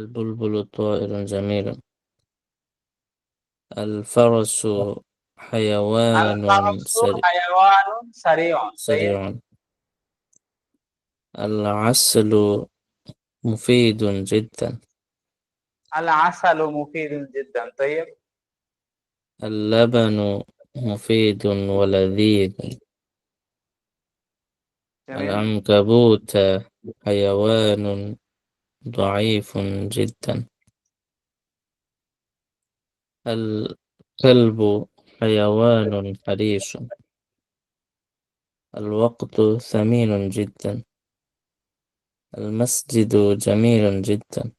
البلبل طائر جميل الفرس حيوان الفرس سريع. حيوان سريع. سريع. العسل مفيد جدا. العسل مفيد جدا. طيب. اللبن مفيد ولذيذ. العنكبوت حيوان ضعيف جدا. الكلب حيوان حريص. الوقت ثمين جدا. المسجد جميل جدا.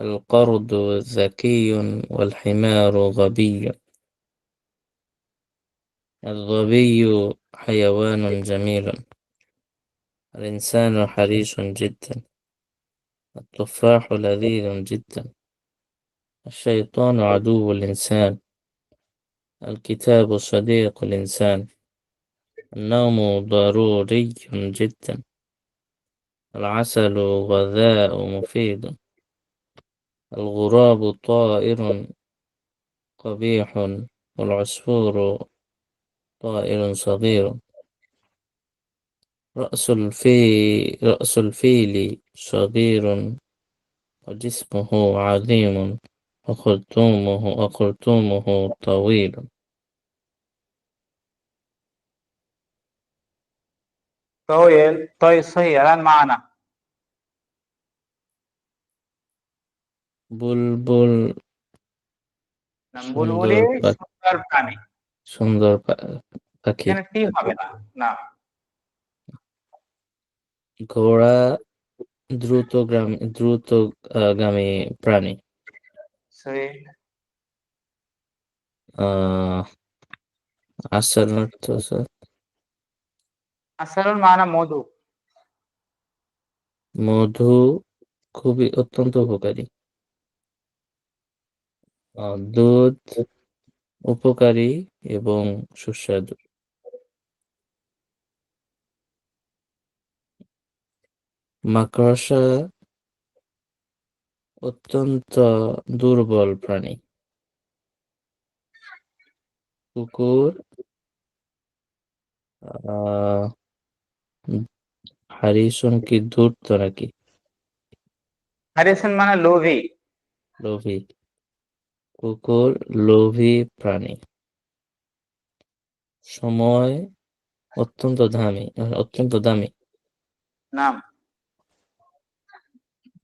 القرد ذكي والحمار غبي. الظبي حيوان جميل. الإنسان حريص جدا التفاح لذيذ جدا الشيطان عدو الإنسان الكتاب صديق الإنسان النوم ضروري جدا العسل غذاء مفيد الغراب طائر قبيح والعصفور طائر صغير. رأس الفيل رأس الفيل صغير وجسمه عظيم وخرطومه وخرطومه طويل طيب طيب صحيح الآن معنا বুলবুল নাম সুন্দর বুলবুলি পাখি। সুন্দর প্রাণী সুন্দর পা- পাখি এখানে টি হবে না না ঘোড়া দ্রুত গ্রাম দ্রুত আহ, গামী প্রাণী। সহি আহ আসল স্যার মানা মধু। মধু খুবই অত্যন্ত উপকারী। দুধ উপকারী এবং সুস্বাদু। মাকড়সা অত্যন্ত দুর্বল প্রাণী। কুকুর হারিসন কি ধূর্ত নাকি? হারিসন মানে লোভী। লোভী। কুকুর লোভী প্রাণী। সময় অত্যন্ত দামি অত্যন্ত দামি। নাম?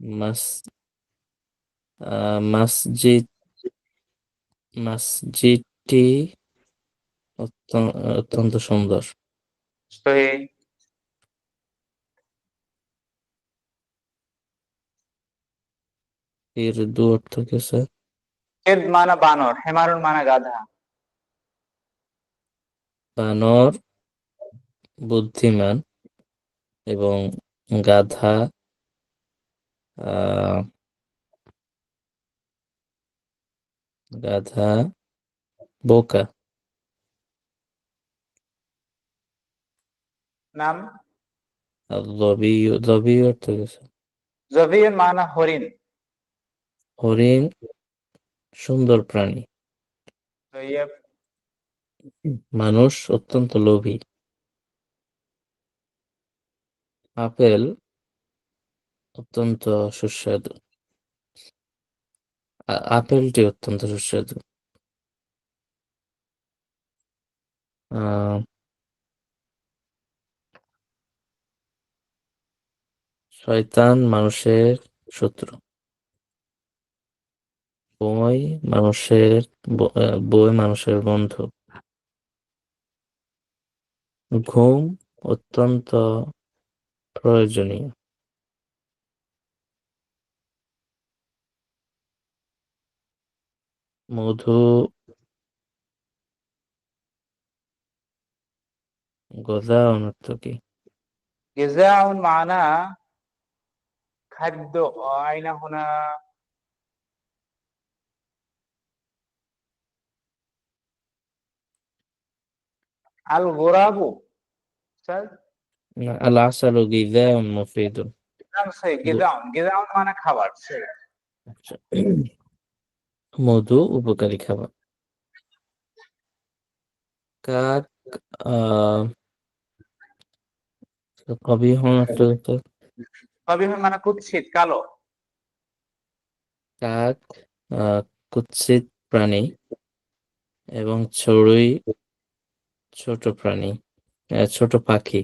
মাস মসজিদ মসজিদটি অত্য- অত্যন্ত সুন্দর। সহি এর দু অর্থ কি স্যার মানা বানর হেমারুন মানা গাধা। বানর বুদ্ধিমান এবং গাধা গাধা বোকা নাম অর্থ মানা হরিণ হরিণ সুন্দর প্রাণী মানুষ অত্যন্ত লোভী আপেল অত্যন্ত সুস্বাদু। আপেলটি অত্যন্ত সুস্বাদু। শয়তান মানুষের শত্রু। বই মানুষের বই মানুষের বন্ধু। ঘুম অত্যন্ত প্রয়োজনীয়। মধু গজাউন অর্থ কি গেজাউন মানা খাদ্য আয়না হোনা। আল গোরাবু আল আসালু গিজাউন গেজাউন গেজাউন মানে খাবার মধু উপকারী খাবার। কাক কবি হন কবিহ মানে কুৎসিত কালো। কাক আহ, কুৎসিত প্রাণী এবং চড়ুই ছোট প্রাণী ছোট পাখি।